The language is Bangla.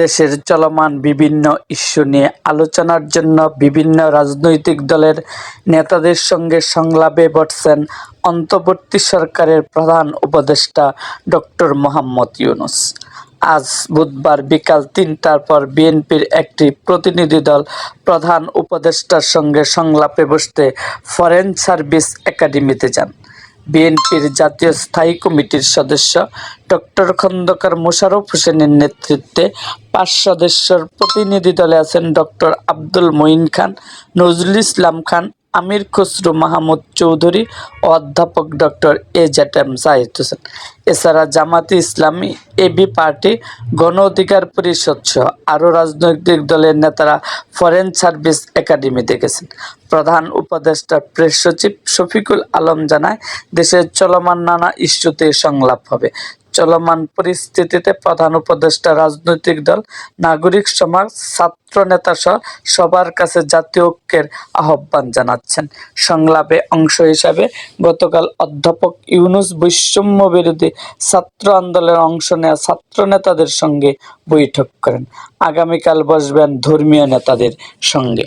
দেশের চলমান বিভিন্ন ইস্যু নিয়ে আলোচনার জন্য বিভিন্ন রাজনৈতিক দলের নেতাদের সঙ্গে সংলাপে বসছেন অন্তর্বর্তী সরকারের প্রধান উপদেষ্টা ডক্টর মোহাম্মদ ইউনুস। আজ বুধবার বিকাল তিনটার পর বিএনপির একটি প্রতিনিধি দল প্রধান উপদেষ্টার সঙ্গে সংলাপে বসতে ফরেন সার্ভিস একাডেমিতে যান। বিএনপির জাতীয় স্থায়ী কমিটির সদস্য ডক্টর খন্দকার মোশারফ হোসেনের নেতৃত্বে পাঁচ সদস্যর প্রতিনিধি দলে আছেন ডক্টর আব্দুল মঈন খান, নজরুল ইসলাম খান আমির খসরু মাহমুদ চৌধুরী অধ্যাপক doctor A Z M Zahid Hossain. এছাড়া জামাতি ইসলামী এবি পার্টি, গণ অধিকার পরিষদ সহ আরও রাজনৈতিক দলের নেতারা ফরেন সার্ভিস একাডেমিতে গেছেন প্রধান উপদেষ্টা প্রেস সচিব শফিকুল আলম জানায়, দেশের চলমান নানা ইস্যুতে সংলাপ হবে। চলমান পরিস্থিতিতে প্রধান উপদেষ্টা রাজনৈতিক দল, নাগরিক সমাজ, ছাত্র নেতা সহ সবার কাছে জাতীয় ঐক্যের আহ্বান জানাচ্ছেন। সংলাপে অংশ হিসাবে গতকাল অধ্যাপক ইউনুস বৈষম্য বিরোধী ছাত্র আন্দোলনে অংশ নেওয়া ছাত্র নেতাদের সঙ্গে বৈঠক করেন। আগামীকাল বসবেন ধর্মীয় নেতাদের সঙ্গে।